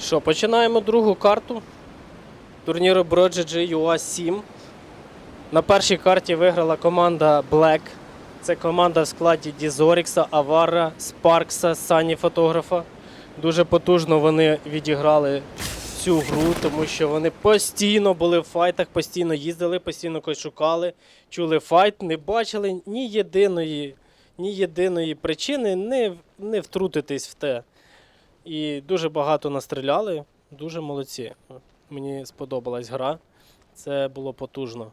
Що, починаємо другу карту турніру Brogy UA 7. На першій карті виграла команда Black. Це команда в складі Дізорікса, Авара, Спаркса, Сані фотографа. Дуже потужно вони відіграли цю гру, тому що вони постійно були в файтах, постійно їздили, постійно когось шукали, чули файт, не бачили ні єдиної, ні єдиної причини не, не втрутитись в те. І дуже багато настріляли, дуже молодці. Мені сподобалась гра. Це було потужно.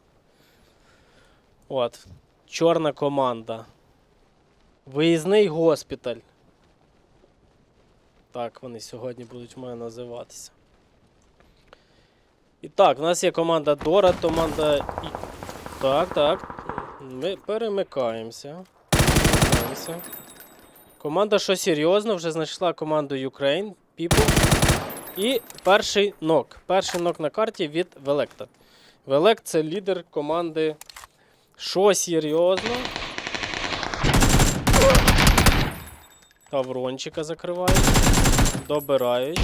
От. Чорна команда. Виїзний госпіталь. Так, вони сьогодні будуть в мене називатися. І так, в нас є команда Дора, команда. Так, так. Ми перемикаємося. Перемикаємося. Команда, що серйозно, вже знайшла команду Ukraine, People. І перший нок. Перший нок на карті від Велекта. Велект це лідер команди. Що серйозно? Таврончика закривають. Добирають.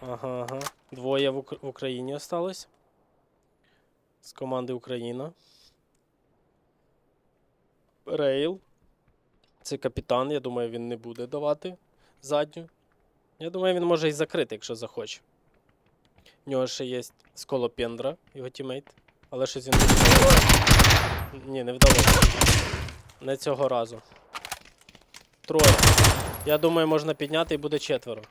Ага, ага. Двоє в, Ук- в Україні осталось. З команди Україна. Рейл. Це капітан, я думаю, він не буде давати задню. Я думаю, він може і закрити, якщо захоче. У нього ще є Сколопендра, його тімейт. Але щось він. Ні, не вдалося. Не цього разу. Троє. Я думаю, можна підняти і буде четверо.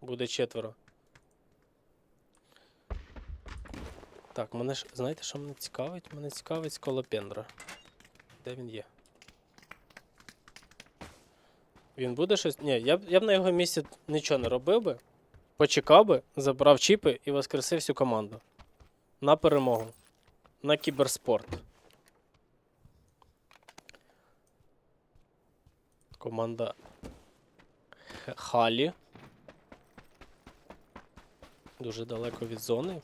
Буде четверо. Так, мене ж. Знаєте, що мене цікавить? Мене цікавить Сколопендра. Де він є? Він буде щось. Ні, я б, я б на його місці нічого не робив би. Почекав би, забрав чіпи і воскресив всю команду. На перемогу. На кіберспорт. Команда Халі. Дуже далеко від зони.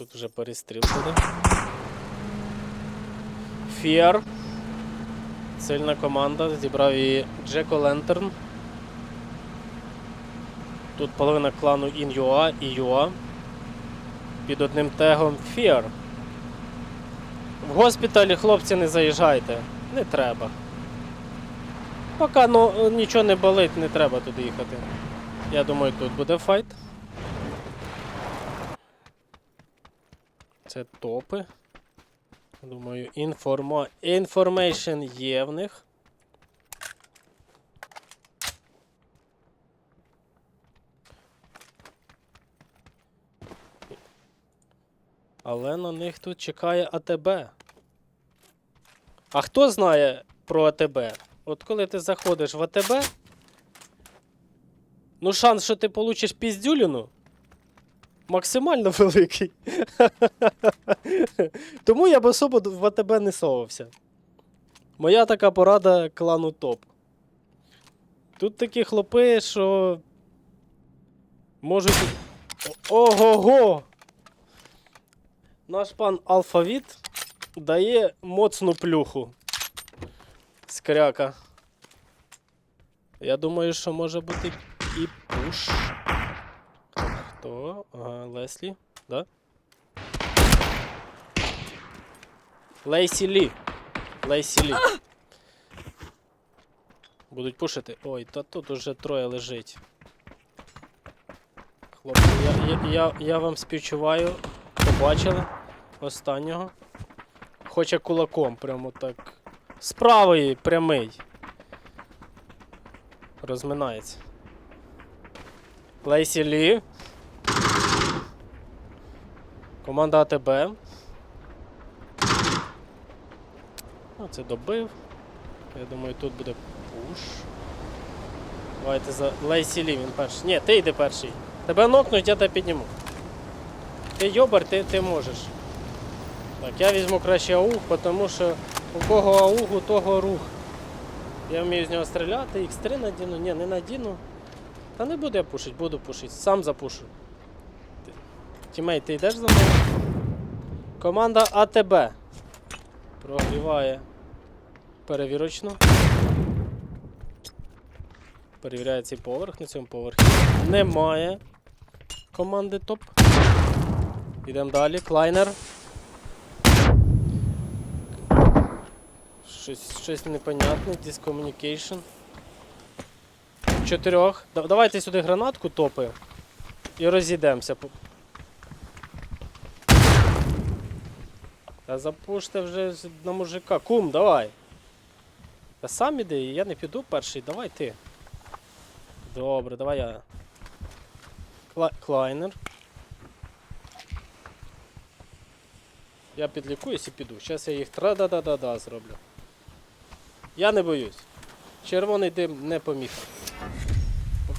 Тут вже перестріл буде. Фіар. Сильна команда. Зібрав її Джеко Лентерн. Тут половина клану In.ua і UA. Під одним тегом Фіар. В госпіталі хлопці не заїжджайте. Не треба. Поки ну, нічого не болить, не треба туди їхати. Я думаю, тут буде файт. Це топи. Думаю, інформа... інформейшн є в них. Але на них тут чекає АТБ. А хто знає про АТБ? От коли ти заходиш в АТБ, ну шанс, що ти получиш піздюліну, максимально великий. Тому я б особо в АТБ не совався. Моя така порада клану топ. Тут такі хлопи, що можуть. Ого-го! Наш пан Алфавіт дає моцну плюху. Скряка. Я думаю, що може бути і пуш. Хто? Ага, Леслі, да? Лейсі Лі. Лейсі Лі. Будуть пушити. Ой, та тут уже троє лежить. Хлопці, я, я, я, вам співчуваю. Побачили останнього. Хоче кулаком, прямо так. З правої прямий. Розминається. Лейсі Лі. Команда АТБ. Це добив. Я думаю, тут буде пуш. Давайте за Лейсі Лі, він перший. Ні, ти йди перший. Тебе нокнуть, я тебе підніму. Ти йобар, ти, ти можеш. Так, я візьму краще ауг, тому що у кого ауг, у того рух. Я вмію з нього стріляти, X3 надіну, ні, не надіну. Та не буду я пушить, буду пушить, сам запушу. Тімей, ти йдеш за мною? Команда АТБ. Прогріває. Перевірочно. Перевіряє цей поверх на цьому поверхі. Немає команди топ. Йдемо далі. Клайнер. Щось, щось непонятне. Discommunication. Чотирьох. Давайте сюди гранатку топи. І розійдемося. Та запуште вже на мужика. Кум, давай. Та сам іди, я не піду перший, давай ти. Добре, давай я. Кла- Клайнер. Я підлікуюсь і піду. Зараз я їх тра-да-да-да-да зроблю. Я не боюсь. Червоний дим не поміг.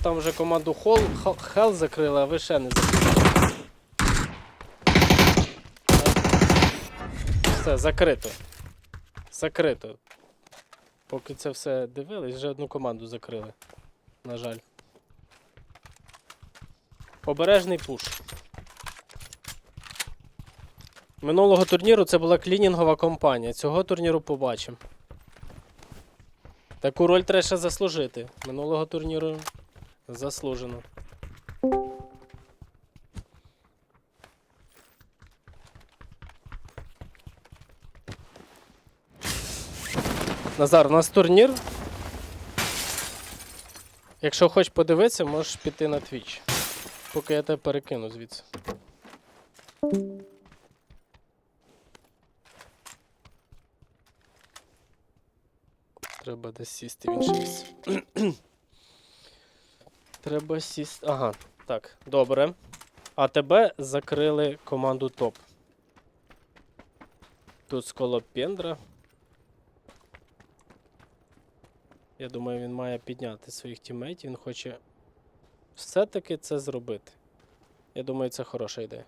Там вже команду Хол, Хел закрили, а ви ще не закрили. Все, закрито. Закрито. Поки це все дивились, вже одну команду закрили. На жаль. Обережний пуш. Минулого турніру це була клінінгова компанія. Цього турніру побачимо. Таку роль треба заслужити. Минулого турніру заслужено. Назар, у нас турнір. Якщо хочеш подивитися, можеш піти на Twitch. Поки я тебе перекину звідси. Треба десь сісти в інше місце. Треба сісти. Ага, так, добре. А тебе закрили команду топ. Тут сколопендра. Я думаю, він має підняти своїх тімейтів. Він хоче все-таки це зробити. Я думаю, це хороша ідея.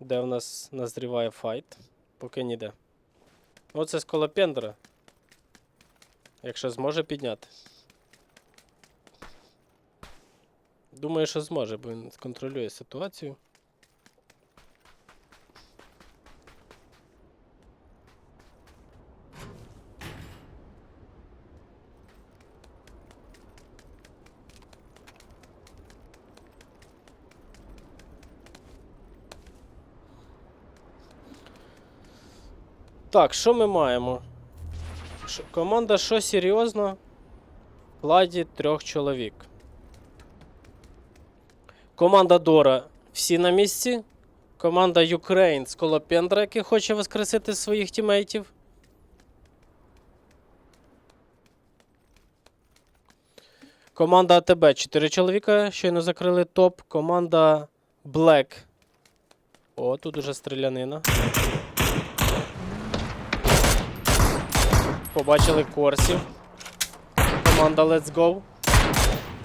Де в нас назріває файт? Поки ніде. Оце сколопендра. Якщо зможе підняти. Думаю, що зможе, бо він контролює ситуацію. Так, що ми маємо? Ш- команда що серйозно? В трьох чоловік. Команда Дора всі на місці. Команда Ukraine з Колопендра, який хоче воскресити своїх тімейтів. Команда АТБ 4 чоловіка. Щойно закрили топ. Команда Black. О, тут уже стрілянина. Побачили корсів. Команда Let's Go.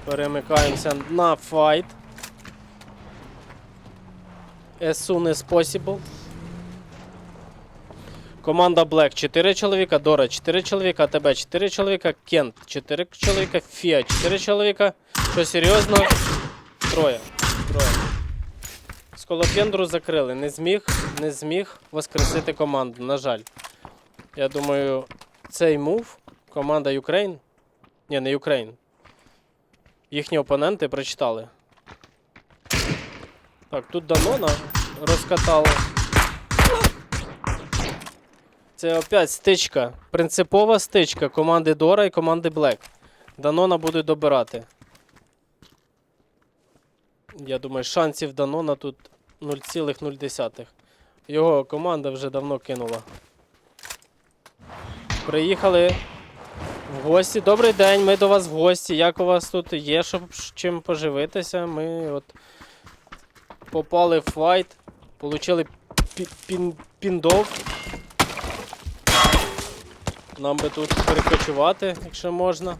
Перемикаємося на файт. As soon as possible. Команда Black 4 чоловіка, Дора 4 чоловіка, АТБ 4 чоловіка, Кент 4 чоловіка, Фіа 4 чоловіка. Що серйозно? Троє. Троє. Сколопендру закрили. Не зміг, не зміг воскресити команду, на жаль. Я думаю, цей мув команда Ukraine. Ні, не Ukraine. Їхні опоненти прочитали. Так, тут Данона розкатали. Це опять стичка. Принципова стичка команди Дора і команди Black. Данона буде добирати. Я думаю, шансів Данона тут 0,0. Його команда вже давно кинула. Приїхали в гості. Добрий день, ми до вас в гості. Як у вас тут є, щоб чим поживитися? Ми от попали в файт, получили пі- пін, піндов. Нам би тут перекочувати, якщо можна.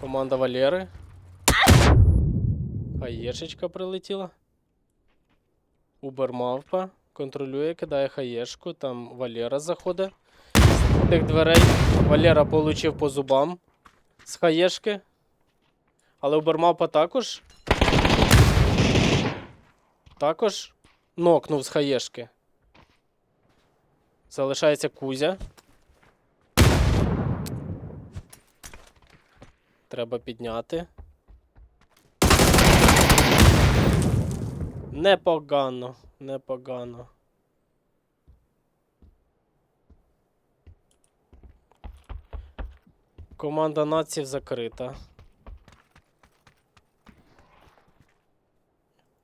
Команда Валери. Хаєшечка прилетіла. Убермавпа. контролює, кидає хаєшку, там Валера заходить. З тих дверей Валера получив по зубам з хаєшки. Але у Бермапа також. Також нокнув з хаєшки. Залишається Кузя. Треба підняти. Непогано, непогано. Команда наців закрита.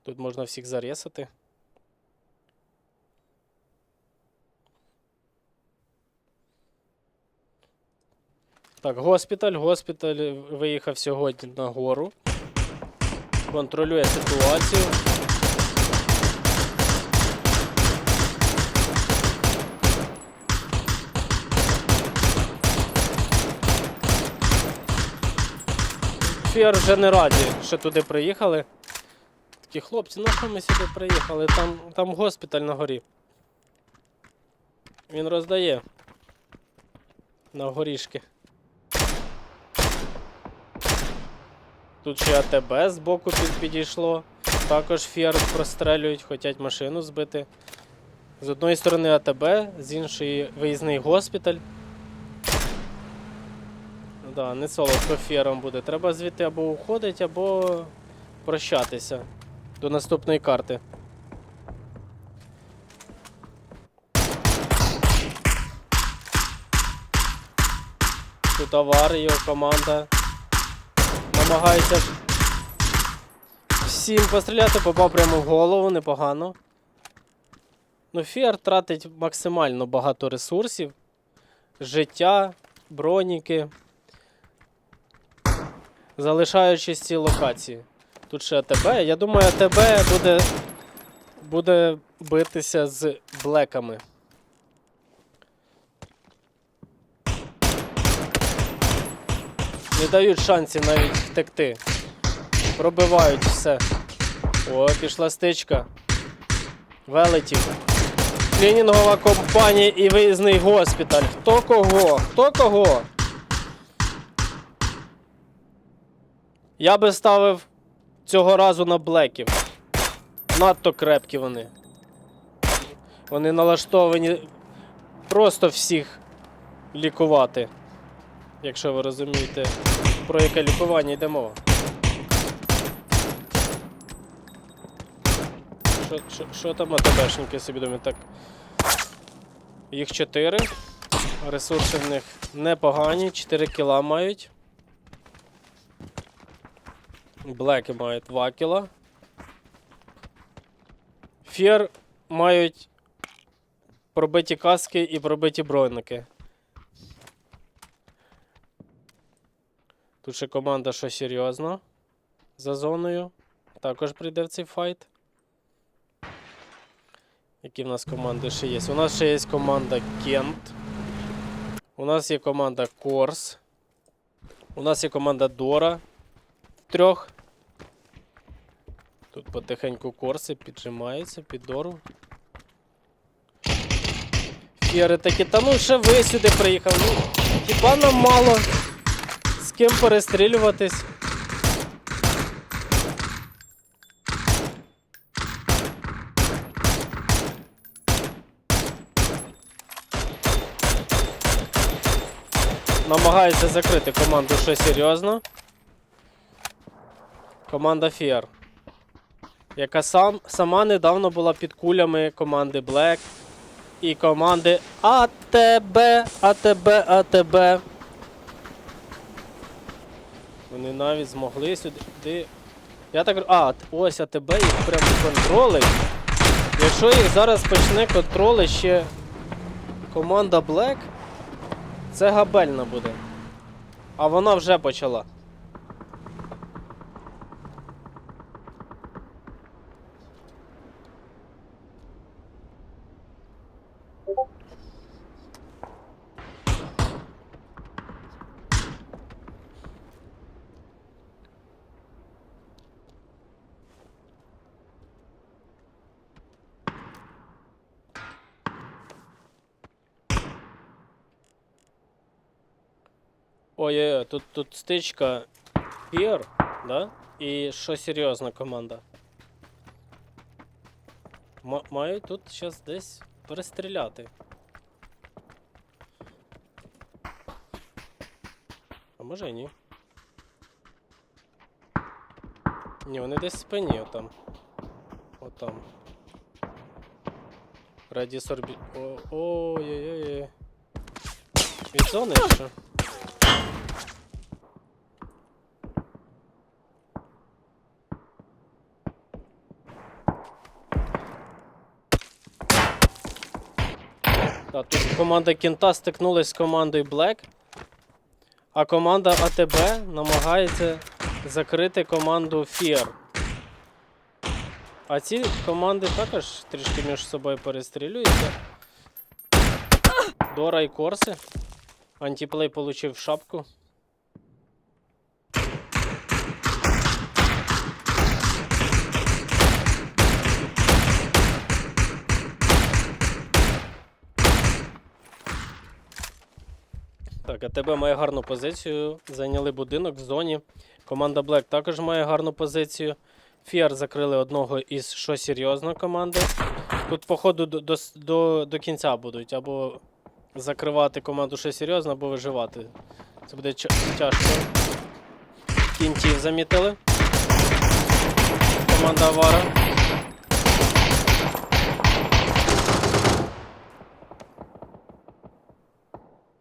Тут можна всіх зарісати. Так, госпіталь. Госпіталь виїхав сьогодні на гору. Контролює ситуацію. Фіар вже не раді, що туди приїхали. Такі хлопці, на що ми сюди приїхали? Там, там госпіталь на горі. Він роздає. На горішки. Тут ще АТБ з боку під, підійшло. Також фіар прострелюють, хочуть машину збити. З одної сторони АТБ, з іншої виїзний госпіталь. Да, не солодко фіаром буде. Треба звідти або уходить, або прощатися до наступної карти. Тут авар, його команда намагається всім постріляти, попав прямо в голову, непогано. Ну, Фіар тратить максимально багато ресурсів, життя, броніки, залишаючись ці локації. Тут ще АТБ. Я думаю, АТБ буде, буде битися з блеками. Не дають шансів навіть втекти. Пробивають все. О, пішла стичка. Велетів. Клінінгова компанія і виїзний госпіталь. Хто кого? Хто кого? Я би ставив цього разу на блеків. Надто крепкі вони. Вони налаштовані просто всіх лікувати. Якщо ви розумієте, про яке лікування йде мова. Що, що, що там АТБшники собі думають? Так. Їх 4. Ресурси в них непогані, 4 кіла мають. Блеки мають 2 кіла. Фір мають пробиті каски і пробиті броники. Тут ще команда, що серйозно за зоною. Також прийде в цей файт. Які в нас команди ще є? У нас ще є команда Кент. У нас є команда Корс. У нас є команда Дора. Трьох. Тут потихеньку корси піджимаються під Дору. Фіри такі, та ну ще ви сюди приїхали. Ну, хіба нам мало з ким перестрілюватись? Намагаються закрити команду що серйозно. Команда Фіар. Яка сам, сама недавно була під кулями команди Black і команди АТБ, АТБ, АТБ. Вони навіть змогли сюди. Я так А, ось АТБ їх прямо контролить. Якщо їх зараз почне контролить ще команда Black, це габельна буде. А вона вже почала. Ой, тут, тут стичка Пір, да? І що серйозна команда. Ма- мають тут зараз десь перестріляти. А може і ні. Ні, вони десь в спині отам. Отам. Радісор бі... О, ой-ой-ой. Від зони чи Так, тут команда Кінта стикнулась з командою Black, а команда АТБ намагається закрити команду Fear. А ці команди також трішки між собою перестрілюються. Дора і Корси. Антиплей получив шапку. Так, АТБ має гарну позицію. Зайняли будинок в зоні. Команда Black також має гарну позицію. Фіар закрили одного із що серйозно команди. Тут, походу, до, до, до кінця будуть або закривати команду що серйозно, або виживати. Це буде тяжко. Кінтів замітили. Команда Авара.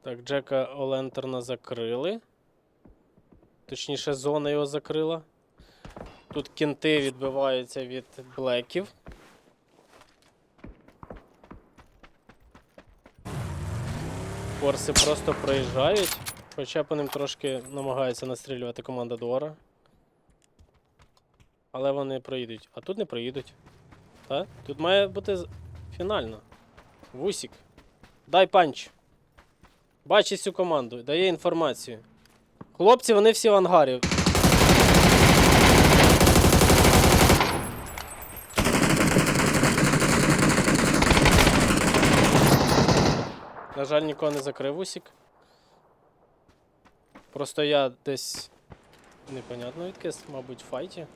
Так, Джека Олентерна закрили. Точніше, зона його закрила. Тут кінти відбиваються від блеків. Форси просто проїжджають, хоча по ним трошки намагається настрілювати команда Дора. Але вони проїдуть. А тут не проїдуть. Так? Тут має бути фінально. Вусік. Дай панч. Бачить цю команду, дає інформацію. Хлопці, вони всі в ангарі. На жаль, нікого не закрив усік. Просто я десь непонятно відки, мабуть, в файті.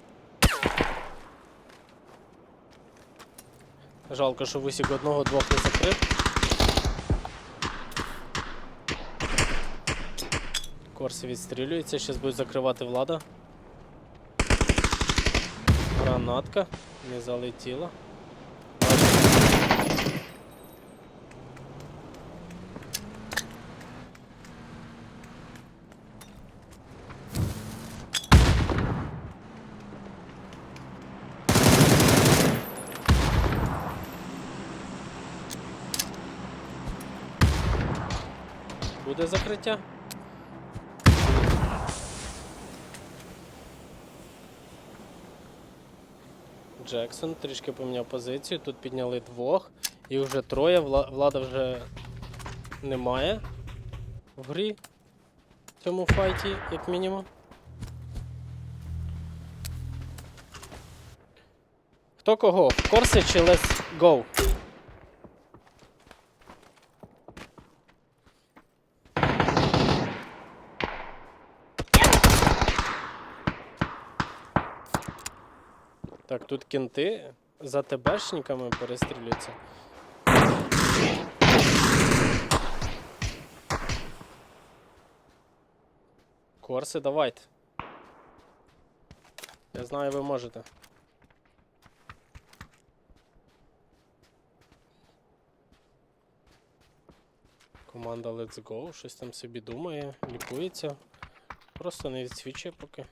Жалко, що вусік одного-двох не закрив. Корси відстрілюється, зараз будуть закривати влада. Гранатка не залетіла. Буде закриття. Джексон трішки поміняв позицію. Тут підняли двох. І вже троє. Вла- Влада вже немає в грі в цьому файті, як мінімум. Хто кого? Корси чи Let's Go? Тут кінти за ТБшниками перестрілюються. Корси, давайте. Я знаю, ви можете. Команда Let's Go щось там собі думає, лікується. Просто не відсвічує поки.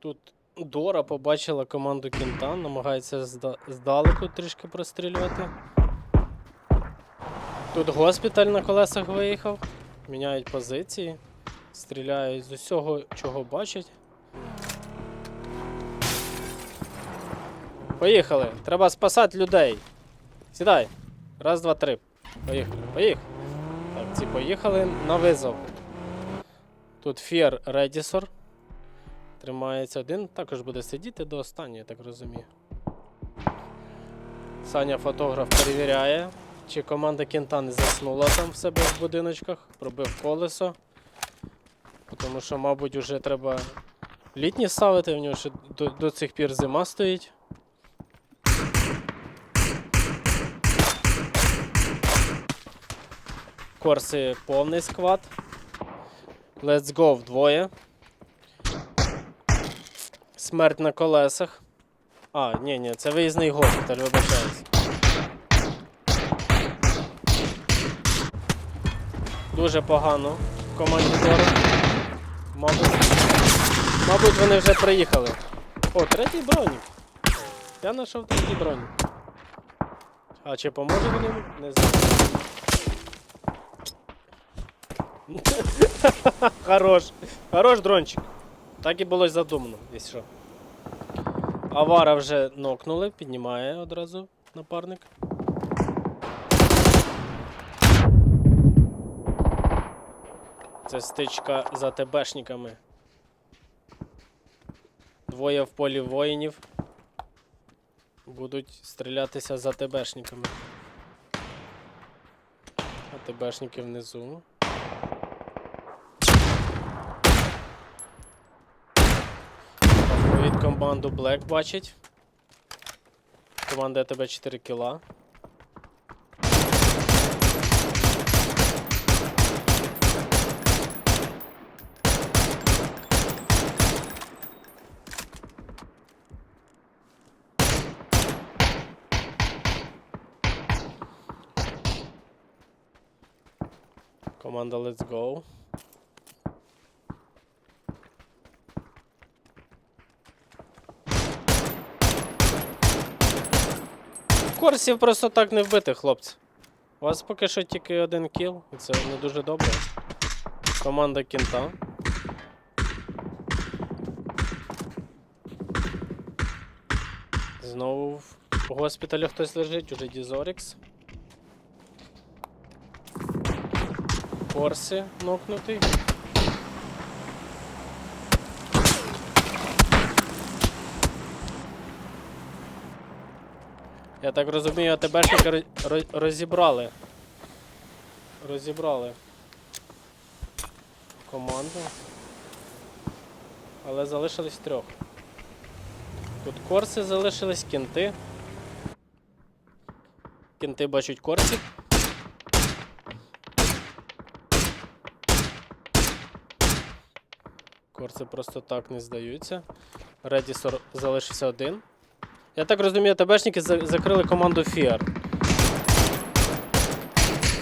Тут Дора побачила команду Кінта, намагається здалеку трішки прострілювати. Тут госпіталь на колесах виїхав, міняють позиції, стріляють з усього, чого бачать. Поїхали! Треба спасати людей. Сідай. Раз, два, три. Поїхали. Поїхали. Так, ці поїхали на визов. Тут Фєр Редісор. Тримається один, також буде сидіти до останнього, так розумію. Саня фотограф перевіряє, чи команда кента не заснула там в себе в будиночках, пробив колесо. Тому що, мабуть, вже треба літні ставити, в нього ще до, до цих пір зима стоїть. Корси повний сквад. Let's go вдвоє. Смерть на колесах. А, ні, ні, це виїзний госпіталь, вибачаюсь. Дуже погано в команді Дора. Мабуть, мабуть, вони вже приїхали. О, третій бронік. Я знайшов третій бронік. А чи поможе мені? Не знаю. Хорош. Хорош дрончик. Так і було задумано, якщо що. Авара вже нокнули, піднімає одразу напарник. Це стичка за ТБшниками. Двоє в полі воїнів. Будуть стрілятися за ТБшниками. А ТБшники внизу. Від команду Black бачить. Команда ТБ 4 кіла. Команда Let's Go. Корсів просто так не вбити, хлопці. У вас поки що тільки один кіл, і це не дуже добре. Команда кінта. Знову в госпіталі хтось лежить, уже Дізорікс. Корси нокнутий. Я так розумію, АТБшника роз- роз- розібрали. Розібрали команду. Але залишились трьох. Тут корси залишились, кінти. Кінти бачать корсів. Корси просто так не здаються. Редісор залишився один. Я так розумію, ТБшники закрили команду Фіар.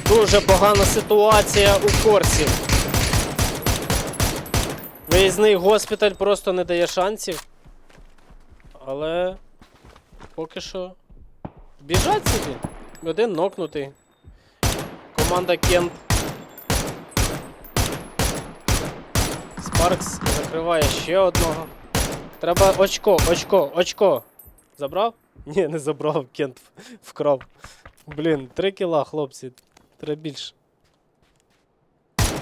Дуже погана ситуація у Корсів. Виїзний госпіталь просто не дає шансів. Але поки що. Біжать собі. Один нокнутий. Команда Кент. Спаркс закриває ще одного. Треба очко, очко, очко. Забрав? Ні, не забрав, Кент вкрав. Блін, 3 кіла, хлопці. Треба більше.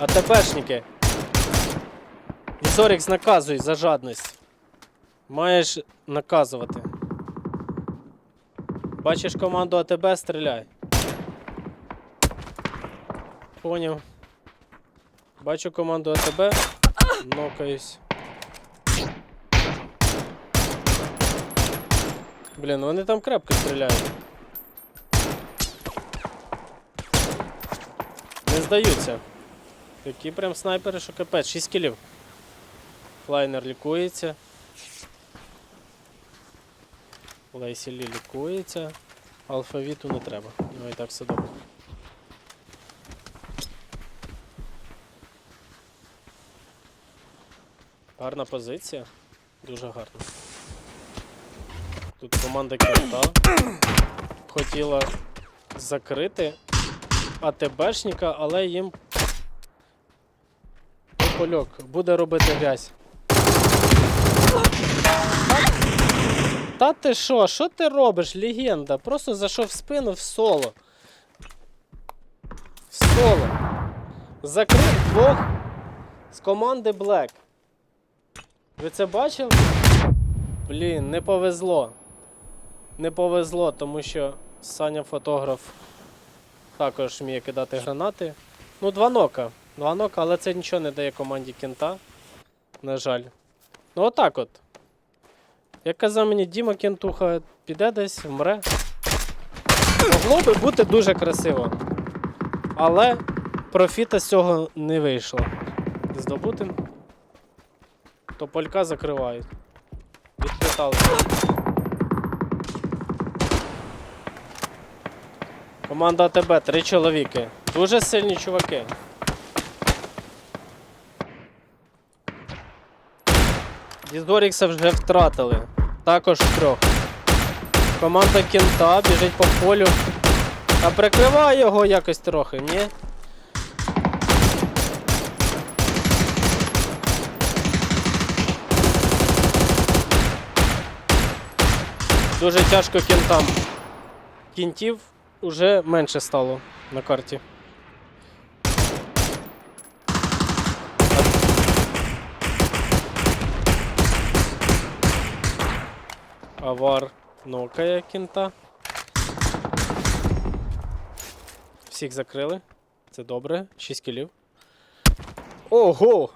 А ТПшники. Зорікс наказуй за жадність. Маєш наказувати. Бачиш команду АТБ, стріляй. Поняв. Бачу команду АТБ. Нокаюсь. Блін, ну вони там крепко стріляють. Не здаються. Такі прям снайпери, що капець. 6 кілів. Флайнер лікується. Лейсі Лі лікується. Алфавіту не треба. Ну і так все добре. Гарна позиція. Дуже гарна. Тут команда кента хотіла закрити АТБшника, але їм польок буде робити грязь. Та ти що? Що ти робиш, легенда? Просто зайшов в спину в соло. В соло. Закрив двох з команди Black. Ви це бачили? Блін, не повезло. Не повезло, тому що Саня фотограф також вміє кидати гранати. Ну, два нока. Два нока, але це нічого не дає команді кента. На жаль. Ну отак от. Як казав мені Діма Кентуха, піде десь, вмре. Могло би бути дуже красиво. Але профіта з цього не вийшло. Здобути. Тополька закривають. Відпитали. Команда АТБ, три чоловіки. Дуже сильні чуваки. Дізорікса вже втратили. Також трьох. Команда кента біжить по полю. А прикриває його якось трохи, ні? Дуже тяжко кентам. Кінтів уже менше стало на карті. Авар нокає кінта. Всіх закрили. Це добре. 6 кілів. Ого!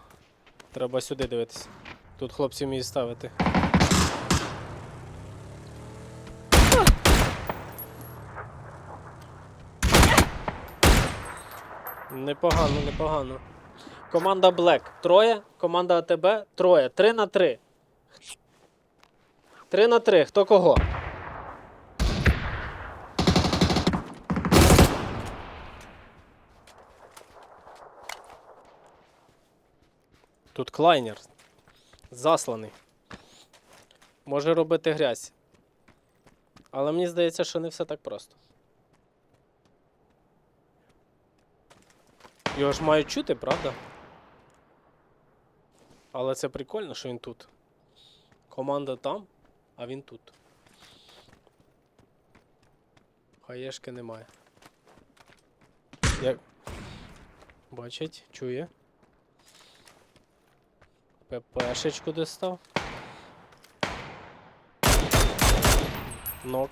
Треба сюди дивитися. Тут хлопці вміють ставити. Непогано, непогано. Команда Black троє, команда АТБ троє. Три на три. Три на три. Хто кого? Тут клайнер. Засланий. Може робити грязь. Але мені здається, що не все так просто. Його ж мають чути, правда? Але це прикольно, що він тут. Команда там, а він тут. Хаєшки немає. Як... Бачить, чує. ППшечку достав. Нок.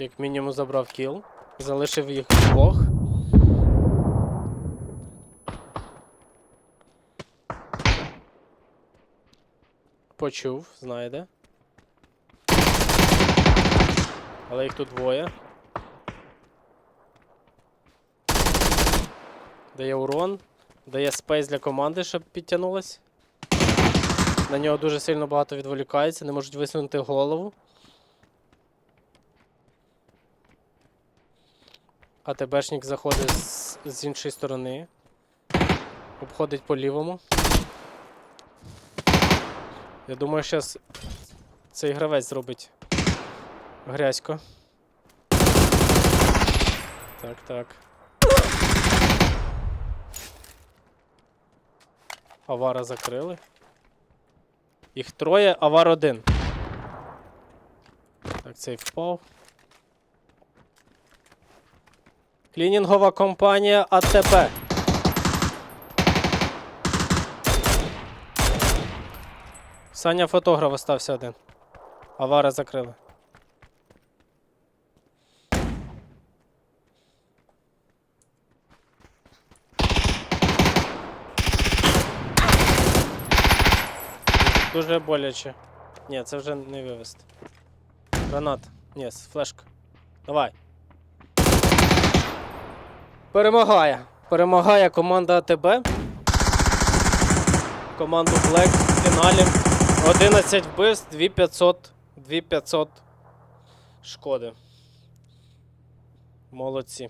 Як мінімум забрав кіл. Залишив їх двох. Почув, знайде. Але їх тут двоє. Дає урон. Дає спейс для команди, щоб підтягнулась. На нього дуже сильно багато відволікається, не можуть висунути голову. А ТБшник заходить з, з іншої сторони. Обходить по лівому. Я думаю, зараз цей гравець зробить грязько. Так, так. Авара закрили. Їх троє, авар один. Так, цей впав. Клінінгова компанія АТП. Саня фотограф остався один. Авара закрили. Дуже боляче. Ні, це вже не вивезти. Гранат. Ні, флешка. Давай. Перемагає. Перемагає команда АТБ. Команду Black в фіналі. 11 вбивств, 2500, 2500 шкоди. Молодці.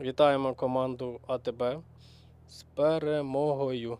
Вітаємо команду АТБ з перемогою.